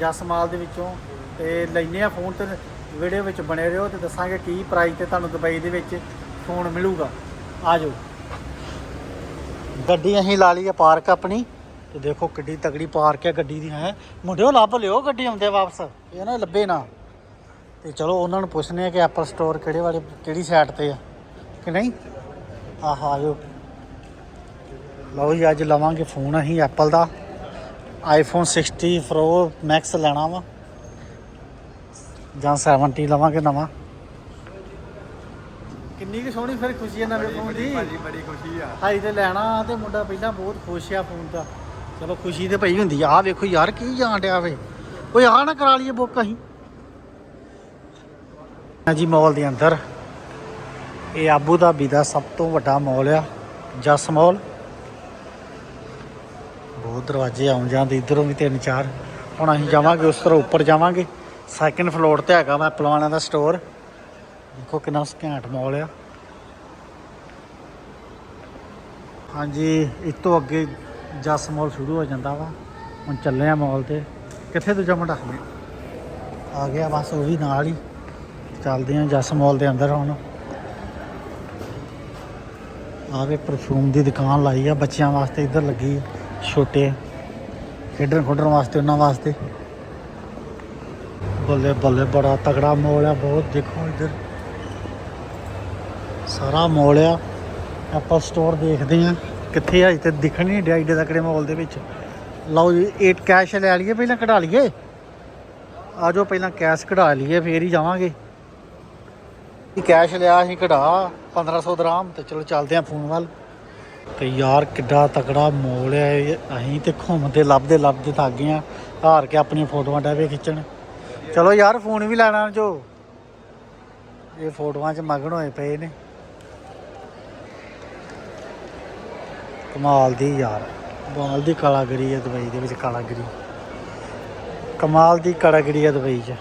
ਜਸ ਮਾਲ ਦੇ ਵਿੱਚੋਂ ਤੇ ਲੈਨੇ ਆ ਫੋਨ ਤੇ ਵੀਡੀਓ ਵਿੱਚ ਬਣੇ ਰਹੋ ਤੇ ਦੱਸਾਂਗੇ ਕੀ ਪ੍ਰਾਈਸ ਤੇ ਤੁਹਾਨੂੰ ਦੁਬਈ ਦੇ ਵਿੱਚ ਫੋਨ ਮਿਲੂਗਾ। ਆ ਜਾਓ ਗੱਡੀ ਅਸੀਂ ਲਾ ਲਈ ਆ ਪਾਰਕ ਆਪਣੀ। ਤੇ ਦੇਖੋ ਕਿੱਡੀ ਤਗੜੀ ਪਾਰਕ ਹੈ ਗੱਡੀ ਦੀ, ਹੈ। ਮੁੰਡਿਓ, ਲੱਭ ਲਿਓ ਗੱਡੀ ਆਉਂਦੇ ਵਾਪਸ। ਇਹ ਨਾ ਲੱਭੇ ਨਾ। ਤੇ ਚਲੋ ਉਹਨਾਂ ਨੂੰ ਪੁੱਛਨੇ ਆ ਕਿ ਐਪਲ ਸਟੋਰ ਕਿਹੜੇ ਵਾਲੇ, ਕਿਹੜੀ ਸਾਈਡ ਤੇ ਆ, ਕਿ ਨਹੀਂ? ਆਹ, ਆਜੋ। ਲਓ ਜੀ, ਅੱਜ ਲਵਾਂਗੇ ਫੋਨ ਅਸੀਂ ਐਪਲ ਦਾ। ਆਈਫੋਨ 60 ਪ੍ਰੋ ਮੈਕਸ ਲੈਣਾ ਵਾ। ਜਾਂ 70 ਲਵਾਂਗੇ ਨਵਾਂ। ਕਿੰਨੀ ਕੁ ਸੋਹਣੀ ਫਿਰ ਖੁਸ਼ੀ ਹੈ ਨਵੇਂ ਫੋਨ ਦੀ। ਭਾਜੀ ਬੜੀ ਖੁਸ਼ੀ ਆ। ਹਾਈ ਤੇ ਲੈਣਾ ਤੇ ਮੁੰਡਾ ਪਹਿਲਾਂ ਬਹੁਤ ਖੁਸ਼ ਆ ਫੋਨ ਦਾ। ਚਲੋ ਖੁਸ਼ੀ ਤੇ ਪਈ ਹੁੰਦੀ ਆ। ਆਹ ਵੇਖੋ ਯਾਰ ਕੀ ਜਾਣ ਡਿਆ ਵੇ। ਓਏ ਆਹ ਨਾ ਕਰਾ ਲਈਏ ਬੁੱਕ ਅਸੀਂ। ਜੀ ਮਾਲ ਦੇ ਅੰਦਰ। ਇਹ ਆਬੂ ਧਾਬੀ ਦਾ ਸਭ ਤੋਂ ਵੱਡਾ ਮਾਲ ਆ ਜਸ ਮਾਲ ਬਹੁਤ ਦਰਵਾਜ਼ੇ ਆਉਣ ਜਾਂਦੇ ਇਧਰੋਂ ਵੀ ਤਿੰਨ ਚਾਰ। ਹੁਣ ਅਸੀਂ ਜਾਵਾਂਗੇ ਉਸ ਤਰ੍ਹਾਂ ਉੱਪਰ ਜਾਵਾਂਗੇ। ਸੈਕਿੰਡ ਫਲੋਰ ਤੇ ਹੈਗਾ ਵਾ ਪਲਵਾਨਾ ਦਾ ਸਟੋਰ ਦੇਖੋ ਕਿੰਨਾ ਘੈਂਟ ਮਾਲ ਆ। ਹਾਂਜੀ ਇਸ ਤੋਂ ਅੱਗੇ ਜਸ ਮਾਲ ਸ਼ੁਰੂ ਹੋ ਜਾਂਦਾ ਵਾ। ਹੁਣ ਚੱਲੇ ਆ ਮਾਲ ਤੇ। ਕਿੱਥੇ ਦੂਜਾ ਮੁੰਡਾ? ਆ ਗਿਆ ਬਸ ਉਹ ਵੀ ਨਾਲ ਹੀ। ਚੱਲਦੇ ਆ ਜਸ ਮਾਲ ਦੇ ਅੰਦਰ ਹੁਣ। ਆਵੇ ਪਰਫਿਊਮ ਦੀ ਦੁਕਾਨ ਲਾਈ ਆ ਬੱਚਿਆਂ ਵਾਸਤੇ ਇੱਧਰ ਲੱਗੀ। ਆ, ਛੋਟੇ ਖੇਡਣ ਖੁੱਡਣ ਵਾਸਤੇ, ਉਹਨਾਂ ਵਾਸਤੇ। ਬੱਲੇ ਬੱਲੇ, ਬੜਾ ਤਗੜਾ ਮੋਲ ਆ, ਬਹੁਤ ਦੇਖੋ ਇੱਧਰ। ਸਾਰਾ ਮੋਲ ਆ। ਐਪਲ ਸਟੋਰ ਦੇਖਦੇ ਆ ਕਿੱਥੇ ਆ ਤੇ ਦਿਖਣ ਨਹੀਂ ਡਿਆ ਏਡੇ ਤਕੜੇ ਮੋਲ ਦੇ ਵਿੱਚ। ਲਓ ਜੀ 8 ਕੈਸ਼ ਲੈ ਲਈਏ, ਪਹਿਲਾਂ ਕਢਾ ਲਈਏ। ਆਜੋ ਪਹਿਲਾਂ ਕੈਸ਼ ਕਢਾ ਲਈਏ, ਫੇਰ ਹੀ ਜਾਵਾਂਗੇ। ਕੈਸ਼ ਲਿਆ ਅਸੀਂ ਕਢਾ 1500 ਦਰਾਮ, ਤੇ ਚਲੋ ਚੱਲਦੇ ਆ ਫੋਨ ਵੱਲ। ਤੇ ਯਾਰ ਕਿੱਡਾ ਤਕੜਾ ਮੋਲ ਹੈ ਅਸੀਂ ਤੇ ਘੁੰਮਦੇ, ਲੱਭਦੇ ਲੱਭਦੇ ਥੱਕ ਗਏ ਆ। ਹਾਰ ਕੇ ਆਪਣੀਆਂ ਫੋਟੋਆਂ ਡਾਵੇ ਖਿੱਚਣ। ਚਲੋ ਯਾਰ, ਫੋਨ ਵੀ ਲੈਣਾ ਜੋ। ਇਹ ਫੋਟੋਆਂ 'ਚ ਮਗਨ ਹੋਏ ਪਏ ਨੇ। ਕਮਾਲ ਦੀ ਯਾਰ। ਕਮਾਲ ਦੀ ਕਲਾਗਰੀ ਹੈ ਦੁਬਈ ਦੇ ਵਿੱਚ ਕਲਾਗਰੀ। ਕਮਾਲ ਦੀ ਕਲਾਗਰੀ ਹੈ ਦੁਬਈ 'ਚ।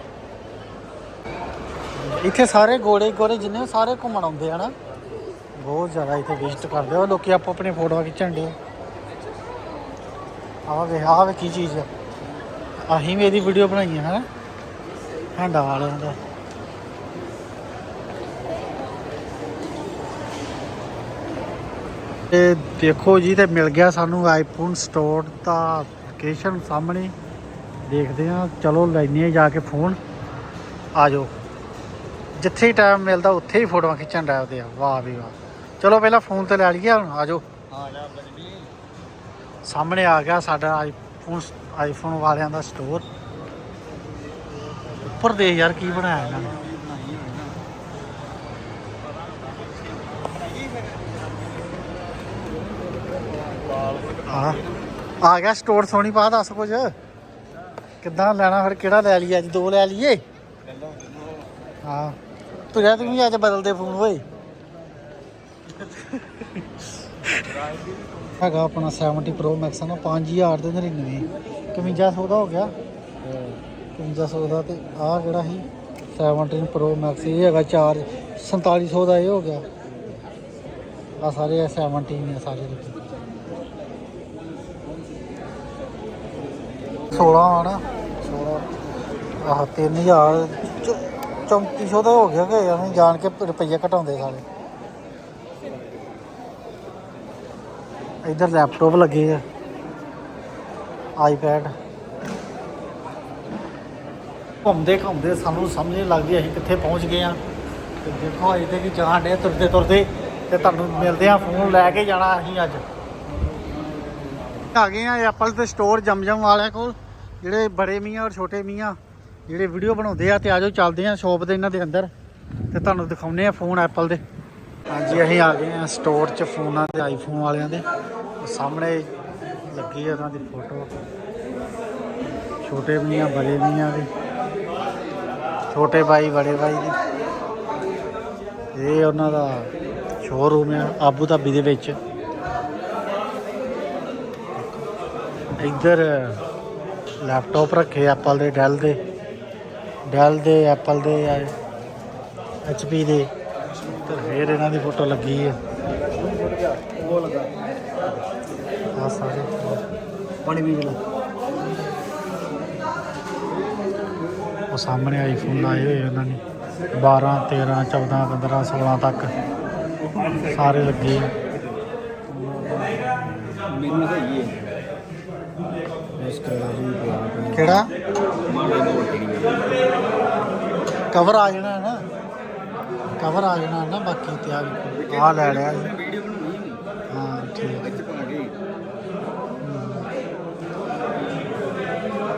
ਇੱਥੇ ਸਾਰੇ ਗੋੜੇ ਗੋੜੇ ਜਿੰਨੇ ਸਾਰੇ ਘੁੰਮਣ ਆਉਂਦੇ ਆ ਨਾ। ਬਹੁਤ ਜ਼ਿਆਦਾ ਇੱਥੇ ਵਿਜ਼ਿਟ ਕਰਦੇ ਹੋ ਲੋਕੀ ਆਪੋ ਆਪਣੀ ਫੋਟੋਆਂ ਖਿੱਚਣ ਦੇ ਆਹ ਵੇ ਆਹ ਵੇ ਕੀ ਚੀਜ਼ ਆ। ਅਸੀਂ ਵੀ ਇਹਦੀ ਵੀਡੀਓ ਬਣਾਈ ਹੈ ਹਨਾ? ਹੈਂਡਾ ਵਾਲਿਆਂ ਦਾ ਤੇ ਦੇਖੋ ਜੀ, ਤੇ ਮਿਲ ਗਿਆ ਸਾਨੂੰ ਆਈਫੋਨ ਸਟੋਰ ਦਾ ਲੋਕੇਸ਼ਨ ਸਾਹਮਣੇ। ਦੇਖਦੇ ਆ, ਚਲੋ ਲੈਣੇ ਜਾ ਕੇ ਫੋਨ ਆ ਜਾਓ। ਜਿੱਥੇ ਟਾਈਮ ਮਿਲਦਾ, ਉੱਥੇ ਹੀ ਫੋਟੋਆਂ ਖਿੱਚਣ ਡਾਇਦੇ ਆ। ਵਾਹ ਵੀ ਵਾਹ। ਚਲੋ ਪਹਿਲਾਂ ਫੋਨ ਤੇ ਲੈ ਲਈਏ ਹੁਣ ਆ ਜਾਓ। ਆ ਜਾ ਬਜਨੀ ਸਾਹਮਣੇ ਆ ਗਿਆ ਸਾਡਾ ਆਈਫੋਨ ਆਈਫੋਨ ਵਾਲਿਆਂ ਦਾ ਸਟੋਰ ਉੱਪਰ ਦੇ ਯਾਰ ਕੀ ਬਣਾਇਆ ਇਹਨਾਂ ਨੇ। ਆ ਆ ਗਿਆ ਸਟੋਰ ਸੋਣੀ ਪਾ ਦੱਸ ਕੁਝ। ਕਿੱਦਾਂ ਲੈਣਾ ਫਿਰ ਕਿਹੜਾ ਲੈ ਲਈਏ? ਅੱਜ ਦੋ ਲੈ ਲਈਏ। ਹਾਂ। ਤੁਰਿਆ ਤੂੰ ਵੀ ਅੱਜ ਬਦਲਦੇ ਫੋਨ ਓਏ। ਹੈਗਾ ਆਪਣਾ 70 Pro Max ਨਾ 5000 ਦੇ 99 5100 ਦਾ ਹੋ ਗਿਆ। 5100 ਦਾ ਤੇ ਆਹ ਜਿਹੜਾ ਸੀ? 17 Pro Max, ਇਹ ਹੈਗਾ 4 4700 ਦਾ ਇਹ ਹੋ ਗਿਆ। ਆ ਸਾਰੇ 17 ਨੇ ਸਾਰੇ ਦੇ। 16 ਆ ਨਾ 16 ਆਹ 3000 ਚ- 3400 ਦਾ ਹੋ ਗਿਆ ਕਿ ਐਵੇਂ ਜਾਣ ਕੇ ਰੁਪਈਆ ਘਟਾਉਂਦੇ ਸਾਰੇ। ਇਧਰ ਲੈਪਟਾਪ ਲੱਗੇ ਆ ਆਈਪੈਡ ਘੁੰਮਦੇ ਘੁੰਮਦੇ ਸਾਨੂੰ ਸਮਝ ਨਹੀਂ ਲੱਗਦੀ ਅਸੀਂ ਕਿੱਥੇ ਪਹੁੰਚ ਗਏ ਆ। ਤੇ ਦੇਖੋ ਅਜੇ ਤੇ ਕੀ ਜਾਣ ਡੇ ਤੁਰਦੇ ਤੁਰਦੇ ਤੇ ਤੁਹਾਨੂੰ ਮਿਲਦੇ ਆ ਫੋਨ ਲੈ ਕੇ ਜਾਣਾ ਅਸੀਂ ਅੱਜ। ਆ ਗਏ ਆ ਐਪਲ ਦੇ ਸਟੋਰ ਜਮਜਮ ਵਾਲਿਆਂ ਕੋਲ, ਜਿਹੜੇ ਬੜੇ ਮੀਆਂ ਔਰ ਛੋਟੇ ਮੀਆਂ ਜਿਹੜੇ ਵੀਡੀਓ ਬਣਾਉਂਦੇ ਆ ਤੇ ਆਜੋ ਚੱਲਦੇ ਆ ਸ਼ੋਪ ਦੇ ਇਹਨਾਂ ਦੇ ਅੰਦਰ ਤੇ ਤੁਹਾਨੂੰ ਦਿਖਾਉਨੇ ਆ ਫੋਨ ਐਪਲ ਦੇ। ਹਾਂਜੀ, ਅਸੀਂ ਆ ਗਏ ਆ ਸਟੋਰ 'ਚ ਫੋਨਾਂ ਤੇ ਆਈਫੋਨ ਵਾਲਿਆਂ ਦੇ। ਉਹ ਸਾਹਮਣੇ ਲੱਗੀ ਆ ਉਹਨਾਂ ਦੀ ਫੋਟੋ। ਛੋਟੇ ਮੀਆਂ ਬੜੇ ਮੀਆਂ ਦੀ ਛੋਟੇ ਭਾਈ ਬੜੇ ਭਾਈ ਦੀ ਇਹ ਉਹਨਾਂ ਦਾ ਸ਼ੋਰੂਮ ਹੈ ਆਬੂ ਧਾਬੀ ਦੇ ਵਿੱਚ। ਇੱਧਰ ਲੈਪਟਾਪ ਰੱਖੇ ਐਪਲ ਦੇ ਡੈਲ ਦੇ। ਡੈਲ ਦੇ ਐਪਲ ਦੇ ਐਚਪੀ ਦੇ। ਤੇ ਫਿਰ ਇਹਨਾਂ ਦੀ ਫੋਟੋ ਲੱਗੀ ਹੈ ਉਹ ਲਗਾ ਆ ਸਾਰੇ ਪਾਣੀ ਵੀ ਉਹ ਸਾਹਮਣੇ ਆਈਫੋਨ ਆਏ ਹੋਏ ਉਹਨਾਂ ਨੇ। 12 13 14 15 16 ਤੱਕ। ਸਾਰੇ ਲੱਗੇ ਮੈਨੂੰ ਸਹੀ ਹੈ। ਕਿਹੜਾ? ਕਵਰ ਆ ਜਾਣਾ ਹੈ ਨਾ। ਕਵਰ ਆ ਜਾਣਾ ਨਾ ਬਾਕੀ ਤੇ ਆ ਵੇਖੋ ਆ ਲੈ ਲਿਆ ਜੀ।